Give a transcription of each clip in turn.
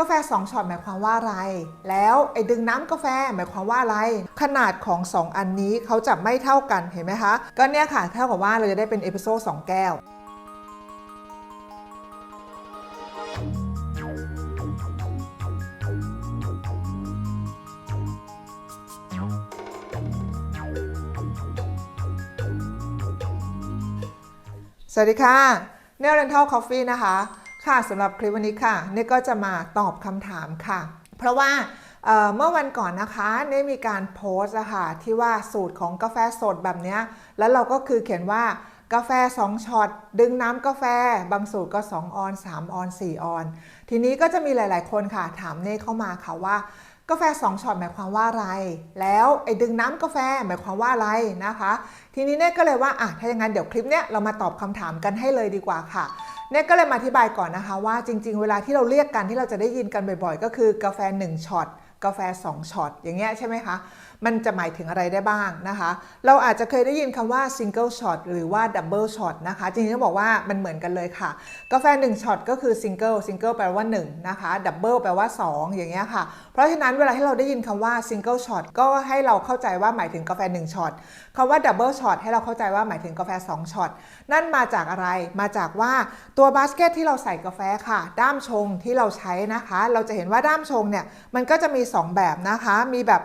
กาแฟ 2ช็อตหมายความว่าอะไร แล้วไอ้ดึงน้ำกาแฟหมายความว่าอะไร ขนาดของ 2 อันนี้เขาจะไม่เท่ากันเห็นไหมคะ ก็เนี่ยค่ะเท่ากับว่าเราจะได้เป็นเอพิโซด2แก้วสวัสดีค่ะ เนลเรนทัลคอฟฟี่นะคะ ค่ะสำหรับคลิปวันนี้ค่ะเนก็จะมาตอบคำถามค่ะ เพราะว่าเมื่อวันก่อนนะคะเนมีการโพสต์อะค่ะที่ว่าสูตรของกาแฟสดแบบเนี้ยแล้วเราก็คือเขียนว่ากาแฟ 2ช็อตดึงน้ำกาแฟ บางสูตรก็ 2 ออน 3 ออน 4 ออน ทีนี้ก็จะมีหลาย ๆ คนค่ะ ถามเน่เข้ามาค่ะว่า กาแฟ 2ช็อตหมายความว่าอะไร แล้วไอ้ดึงน้ำกาแฟหมายความว่าอะไรนะคะ ทีนี้เน่ก็เลยว่าอะถ้าอย่างนั้นเดี๋ยวคลิปเนี้ยเรามาตอบคำถามกันให้เลยดีกว่าค่ะเน่ก็เลยมาอธิบายก่อนนะคะว่าจริง ๆ เวลาที่เราเรียกกันที่เราจะได้ยินกันบ่อย ๆ ก็คือกาแฟ1ช็อต กาแฟ 2ช็อตอย่างเงี้ยใช่ไหมคะ มันจะหมายถึงอะไรได้บ้างนะคะ เราอาจจะเคยได้ยินคำว่า single shot หรือว่า double shot นะคะ จริงๆต้องบอกว่ามันเหมือนกันเลยค่ะ กาแฟ 1ช็อตก็คือ single single แปลว่า 1 นะคะ double แปลว่า 2 อย่างเงี้ยค่ะ เพราะฉะนั้นเวลาที่เราได้ยินคำว่า single shot ก็ให้เราเข้าใจว่าหมายถึงกาแฟ 1ช็อตคำว่า double shot ให้เราเข้าใจว่าหมายถึงกาแฟ 2ช็อตนั่นมาจากอะไรมาจากว่าตัวบาสเกตที่เราใส่กาแฟค่ะ ด้ามชงที่เราใช้นะคะ เราจะเห็นว่าด้ามชงเนี่ยมันก็จะมี2 แบบนะคะ มีแบบ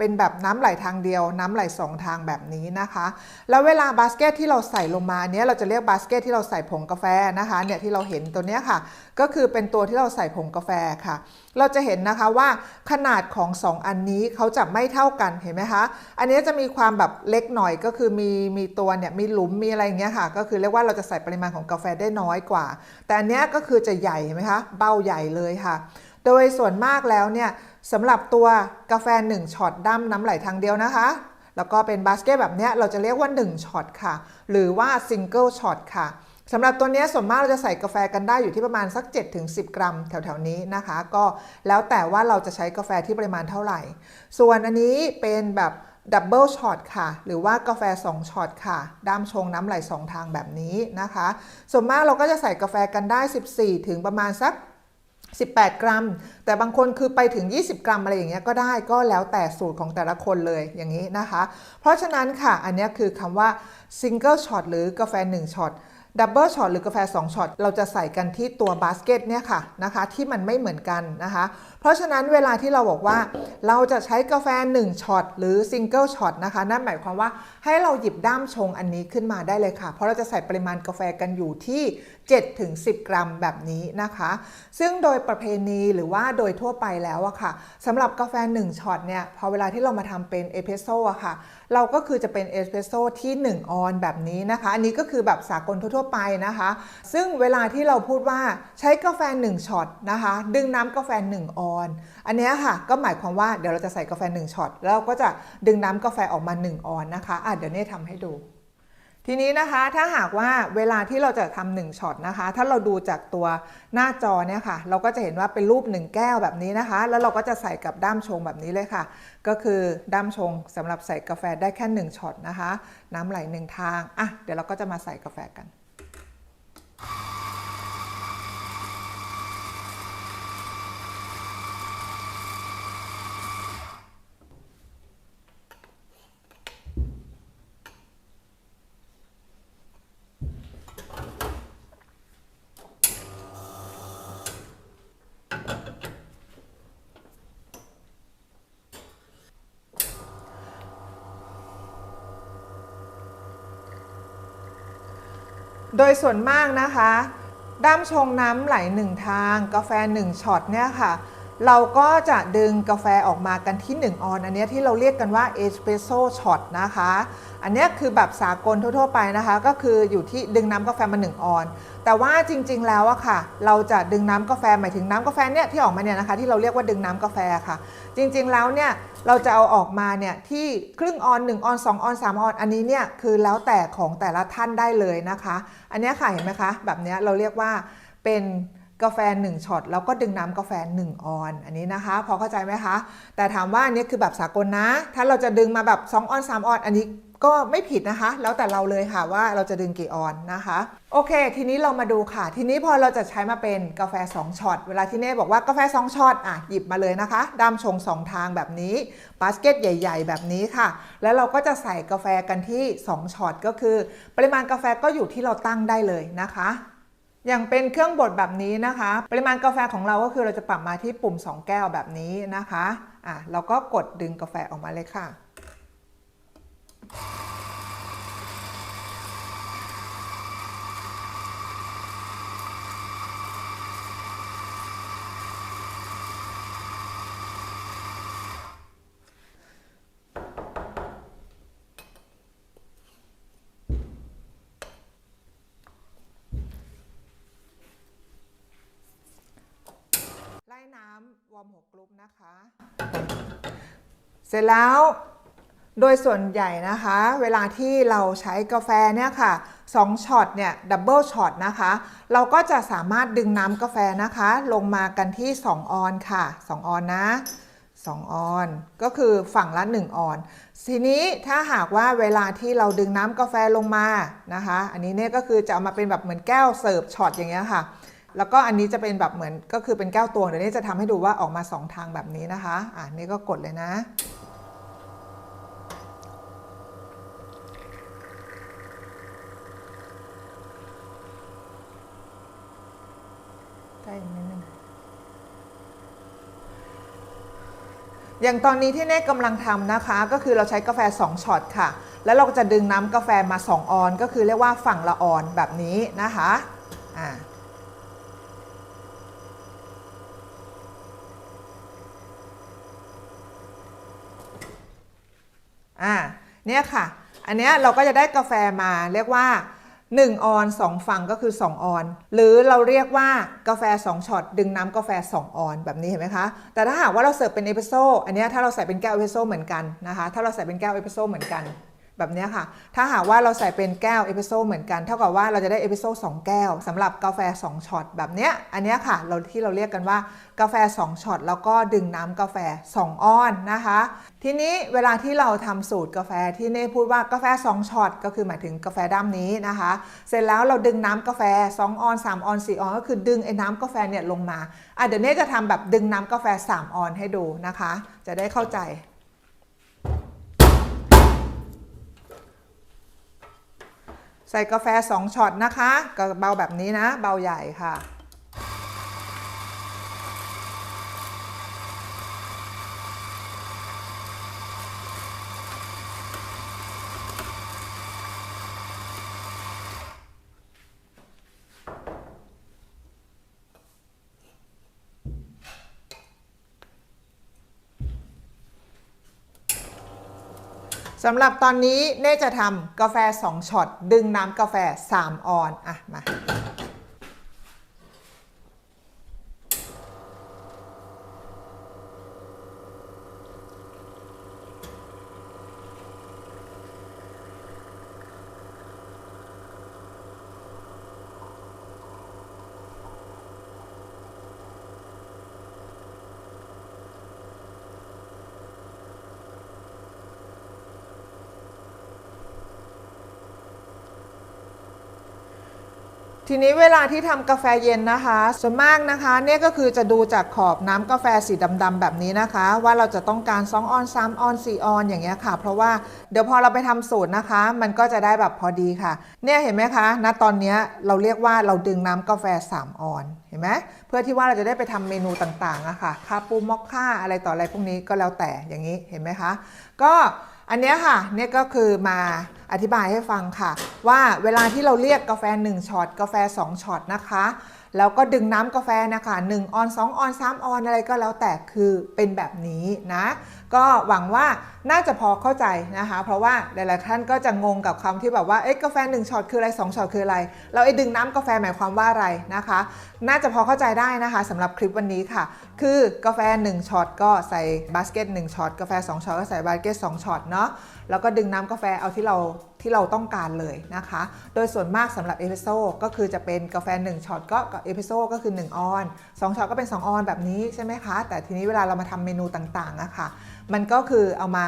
เป็นแบบน้ำไหลทางเดียว น้ำไหลสองทางแบบนี้นะคะ แล้วเวลาบาสเกตที่เราใส่ลงมาเนี้ยเราจะเรียกบาสเกตที่เราใส่ผงกาแฟนะคะเนี่ยที่เราเห็นตัวเนี้ยค่ะ ก็คือเป็นตัวที่เราใส่ผงกาแฟค่ะ เราจะเห็นนะคะว่าขนาดของ 2 อันนี้เขาจะไม่เท่ากันเห็นไหมคะอันนี้จะมีความแบบเล็กหน่อยก็คือมีมีตัวเนี่ยมีหลุมมีอะไรเงี้ยค่ะ ก็คือเรียกว่าเราจะใส่ปริมาณของกาแฟได้น้อยกว่า แต่อันเนี้ยก็คือจะใหญ่เห็นไหมคะเบ้าใหญ่เลยค่ะ โดยส่วนมากแล้วเนี่ยสำหรับตัวกาแฟ 1ช็อตดั้มน้ำไหลทางเดียวนะคะ แล้วก็เป็นบาสเกตแบบเนี้ยเราจะเรียกว่า 1ช็อตค่ะ หรือว่าซิงเกิลช็อตค่ะสำหรับตัวนี้ส่วนมากเราจะใส่กาแฟกันได้อยู่ที่ประมาณสัก 7-10 กรัมแถวๆนี้นะคะ ก็แล้วแต่ว่าเราจะใช้กาแฟที่ปริมาณเท่าไหร่ ส่วนอันนี้เป็นแบบดับเบิลช็อตค่ะ หรือว่ากาแฟ 2ช็อตค่ะ ด้ามชงน้ำไหล 2 ทางแบบนี้นะคะ ส่วนมากเราก็จะใส่กาแฟกันได้ 14 ถึงประมาณสัก 18 กรัม แต่บางคนคือไปถึง 20 กรัมอะไรอย่างเงี้ยก็ได้ก็แล้วแต่สูตรของแต่ละคนเลยอย่างนี้นะคะ เพราะฉะนั้นค่ะ อันนี้คือคำว่า single shot หรือกาแฟ 1ช็อต ดับเบิลช็อตหรือกาแฟ 2ช็อตเราจะใส่กันที่ตัวบาสเกตเนี่ยค่ะนะคะที่มันไม่เหมือนกันนะคะ เพราะฉะนั้นเวลาที่เราบอกว่าเราจะใช้กาแฟ 1ช็อตหรือซิงเกิลช็อตนะคะนั่นหมายความว่าให้เราหยิบด้ามชงอันนี้ขึ้นมาได้เลยค่ะ เพราะเราจะใส่ปริมาณกาแฟกันอยู่ที่7ถึง10 กรัมแบบนี้นะคะ ซึ่งโดยประเพณีหรือว่าโดยทั่วไปแล้วอะค่ะสำหรับกาแฟ 1ช็อตเนี่ยพอเวลาที่เรามาทำเป็นเอสเปรสโซ่อะค่ะเราก็คือจะเป็นเอสเปรสโซ่ที่ 1 ออนแบบนี้นะคะ อันนี้ก็คือแบบสากลทั่วไปนะคะ ซึ่งเวลาที่เราพูดว่าใช้กาแฟ 1ช็อตนะคะ ดึงน้ำกาแฟ 1 ออน อันนี้ค่ะก็หมายความว่าเดี๋ยวเราจะใส่กาแฟ 1ช็อตแล้วเราก็จะดึงน้ำกาแฟออกมา 1 ออนนะคะอะเดี๋ยวเน่ทำให้ดูทีนี้นะคะถ้าหากว่าเวลาที่เราจะทำหนึ่งช็อตนะคะ ถ้าเราดูจากตัวหน้าจอเนี่ยค่ะ เราก็จะเห็นว่าเป็นรูปหนึ่งแก้วแบบนี้นะคะ แล้วเราก็จะใส่กับด้ามชงแบบนี้เลยค่ะ ก็คือด้ามชงสำหรับใส่กาแฟได้แค่หนึ่งช็อตนะคะ น้ำไหลหนึ่งทางอะเดี๋ยวเราก็จะมาใส่กาแฟกัน you โดยส่วนมากนะคะ ด้ามชงน้ำไหลหนึ่งทาง กาแฟหนึ่งช็อตเนี่ยค่ะ เราก็จะดึงกาแฟออกมากันที่ 1 ออน อันนี้ที่เราเรียกกันว่าเอสเปรสโซ่ช็อตนะคะ อันนี้คือแบบสากลทั่ว ๆ ไปนะคะ ก็คืออยู่ที่ดึงน้ำกาแฟมา 1 ออน แต่ว่าจริงๆแล้วอะค่ะ เราจะดึงน้ำกาแฟหมายถึงน้ำกาแฟเนี่ยที่ออกมาเนี่ยนะคะ ที่เราเรียกว่าดึงน้ำกาแฟค่ะ จริงๆแล้วเนี่ยเราจะเอาออกมาเนี่ยที่ครึ่งออน 1 ออน 2 ออน 3 ออน อันนี้เนี่ยคือแล้วแต่ของแต่ละท่านได้เลยนะคะ อันนี้ค่ะเห็นไหมคะ แบบนี้เราเรียกว่าเป็น กาแฟ 1ช็อตแล้วก็ดึงน้ำกาแฟ 1 ออน อันนี้นะคะ พอเข้าใจไหมคะ แต่ถามว่าอันนี้คือแบบสากลนะ ถ้าเราจะดึงมาแบบ 2 ออน 3 ออนอันนี้ก็ไม่ผิดนะคะ แล้วแต่เราเลยค่ะว่าเราจะดึงกี่ออนนะคะ โอเค ทีนี้เรามาดูค่ะ ทีนี้พอเราจะใช้มาเป็นกาแฟ 2ช็อตเวลาที่เน่บอกว่ากาแฟ 2ช็อตอะหยิบมาเลยนะคะดามชง 2 ทางแบบนี้บาสเกตใหญ่ ๆ แบบนี้ค่ะ แล้วเราก็จะใส่กาแฟกันที่ 2ช็อตก็คือ ปริมาณกาแฟก็อยู่ที่เราตั้งได้เลยนะคะ อย่างเป็นเครื่องบดแบบนี้นะคะ ปริมาณกาแฟของเราก็คือเราจะปรับมาที่ปุ่ม 2 แก้วแบบนี้นะคะอะเราก็กดดึงกาแฟออกมาเลยค่ะ ไล่น้ำวอร์มหกกรุ๊ป นะคะ เสร็จแล้วโดยส่วนใหญ่นะคะ เวลาที่เราใช้กาแฟเนี่ยค่ะ2ช็อตเนี่ยดับเบิลช็อตนะคะ เราก็จะสามารถดึงน้ำกาแฟนะคะ ลงมากันที่ 2 ออนค่ะ 2 ออนนะ 2 ออน ก็คือฝั่งละ 1 ออน ทีนี้ถ้าหากว่าเวลาที่เราดึงน้ำกาแฟลงมานะคะ อันนี้เนี่ยก็คือจะเอามาเป็นแบบเหมือนแก้วเสิร์ฟช็อตอย่างเงี้ยค่ะ แล้วก็อันนี้จะเป็นแบบเหมือนก็คือเป็นแก้วตวงเดี๋ยวนี้จะทำให้ดูว่าออกมา 2 ทางแบบนี้นะคะอะนี่ก็กดเลยนะ ใกล้อีกนิดนึงอย่างตอนนี้ที่เน่กำลังทำนะคะ ก็คือเราใช้กาแฟ 2ช็อตค่ะ แล้วเราก็จะดึงน้ำกาแฟมา 2 ออน ก็คือเรียกว่าฝั่งละออนแบบนี้นะคะอ่า อ่าเนี่ยค่ะ อันเนี้ยเราก็จะได้กาแฟมาเรียกว่า 1 ออน 2 ฝั่งก็คือ 2 ออน หรือเราเรียกว่ากาแฟ 2ช็อตดึงน้ำกาแฟ 2 ออนแบบนี้เห็นไหมคะ แต่ถ้าหากว่าเราเสิร์ฟเป็นเอสเปรสโซ่อันเนี้ยถ้าเราใส่เป็นแก้วเอสเปรสโซ่เหมือนกันนะคะ ถ้าเราใส่เป็นแก้วเอสเปรสโซ่เหมือนกัน แบบนี้ค่ะ ถ้าหากว่าเราใส่เป็นแก้วเอสเปรสโซ่เหมือนกัน เท่ากับว่าเราจะได้เอสเปรสโซ่สองแก้วสำหรับกาแฟ 2ช็อตแบบนี้อันนี้ค่ะเราที่เราเรียกกันว่ากาแฟ 2ช็อตแล้วก็ดึงน้ำกาแฟ 2ออนนะคะ ทีนี้เวลาที่เราทำสูตรกาแฟที่เน่พูดว่ากาแฟ 2ช็อตก็คือหมายถึงกาแฟด้ามนี้นะคะ เสร็จแล้วเราดึงน้ำกาแฟ 2 ออน 3 ออน 4 ออน ก็คือดึงไอ้น้ำกาแฟเนี่ยลงมาอะเดี๋ยวเน่จะทำแบบดึงน้ำกาแฟ 3 ออนให้ดูนะคะ จะได้เข้าใจ ใส่กาแฟ 2ช็อตนะคะก็เบาแบบนี้นะ เบาใหญ่ค่ะ สำหรับตอนนี้เน่จะทำกาแฟ 2ช็อตดึงน้ำกาแฟ 3 ออน อะ มา ทีนี้เวลาที่ทำกาแฟเย็นนะคะ ส่วนมากนะคะเนี่ยก็คือจะดูจากขอบน้ำกาแฟสีดำๆแบบนี้นะคะ ว่าเราจะต้องการ2ออน3ออน4ออนอย่างเงี้ยค่ะ เพราะว่าเดี๋ยวพอเราไปทำสูตรนะคะ มันก็จะได้แบบพอดีค่ะ เนี่ยเห็นไหมคะณตอนนี้เราเรียกว่าเราดึงน้ำกาแฟ 3 ออนเห็นไหมเพื่อที่ว่าเราจะได้ไปทำเมนูต่างๆอะค่ะคาปูมอคค่าอะไรต่ออะไรพวกนี้ก็แล้วแต่อย่างนี้เห็นไหมคะ ก็อันเนี้ยค่ะเนี่ยก็คือมา อธิบายให้ฟังค่ะ ว่าเวลาที่เราเรียกกาแฟ 1ช็อตกาแฟ 2ช็อตนะคะ แล้วก็ดึงน้ำกาแฟนะคะ1ออน2ออน3ออนอะไรก็แล้วแต่คือเป็นแบบนี้นะ ก็หวังว่าน่าจะพอเข้าใจนะคะ เพราะว่าหลายๆท่านก็จะงงกับคำที่แบบว่าเอ๊ะกาแฟ1ช็อตคืออะไร2ช็อตคืออะไรแล้วไอ้ดึงน้ำกาแฟหมายความว่าอะไรนะคะ น่าจะพอเข้าใจได้นะคะสำหรับคลิปวันนี้ค่ะ คือกาแฟ1ช็อตก็ใส่บาสเกต1ช็อตกาแฟ2ช็อตก็ใส่บาสเกต2ช็อตเนาะแล้วก็ดึงน้ำกาแฟเอาที่เราที่เราต้องการเลยนะคะ โดยส่วนมากสำหรับเอสเปรสโซ่ก็คือจะเป็นกาแฟ 1ช็อตก็กับเอสเปรสโซ่ก็คือ 1 ออน 2ช็อตก็เป็น 2 ออนแบบนี้ใช่ไหมคะ แต่ทีนี้เวลาเรามาทำเมนูต่างๆนะคะ มันก็คือเอามา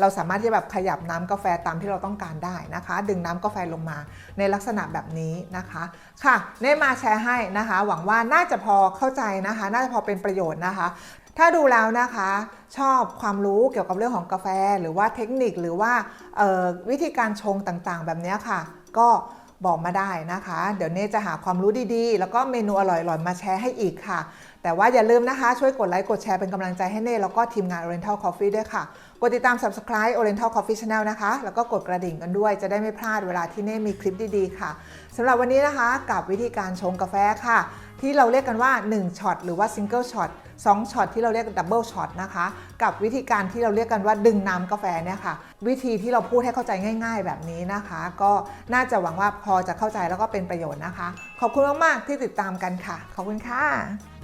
เราสามารถที่จะแบบขยับน้ำกาแฟตามที่เราต้องการได้นะคะ ดึงน้ำกาแฟลงมาในลักษณะแบบนี้นะคะค่ะเน่มาแชร์ให้นะคะ หวังว่าน่าจะพอเข้าใจนะคะ น่าจะพอเป็นประโยชน์นะคะถ้าดูแล้วนะคะชอบความรู้เกี่ยวกับเรื่องของกาแฟ หรือว่าเทคนิคหรือว่าวิธีการชงต่างๆ แบบนี้ค่ะ ก็ บอกมาได้นะคะ เดี๋ยวเน่จะหาความรู้ดีๆ แล้วก็เมนูอร่อยๆ มาแชร์ให้อีกค่ะ แต่ว่าอย่าลืมนะคะ ช่วยกดไลค์ กดแชร์เป็นกำลังใจให้เน่แล้วก็ทีมงาน Oriental Coffee ด้วยค่ะ กดติดตาม Subscribe Oriental Coffee Channel นะคะ แล้วก็กดกระดิ่งกันด้วยจะได้ไม่พลาดเวลาที่เน่มีคลิปดีๆ ค่ะสำหรับวันนี้นะคะกับวิธีการชงกาแฟค่ะ ที่เราเรียกกันว่า 1ช็อตหรือว่า Single Shot 2ช็อตที่เราเรียกดับเบิลช็อตนะคะ กับวิธีการที่เราเรียกกันว่าดึงน้ำกาแฟเนี่ยค่ะ วิธีที่เราพูดให้เข้าใจง่าย ๆ แบบนี้นะคะ ก็น่าจะหวังว่าพอจะเข้าใจแล้วก็เป็นประโยชน์นะคะ ขอบคุณมากๆที่ติดตามกันค่ะ ขอบคุณค่ะ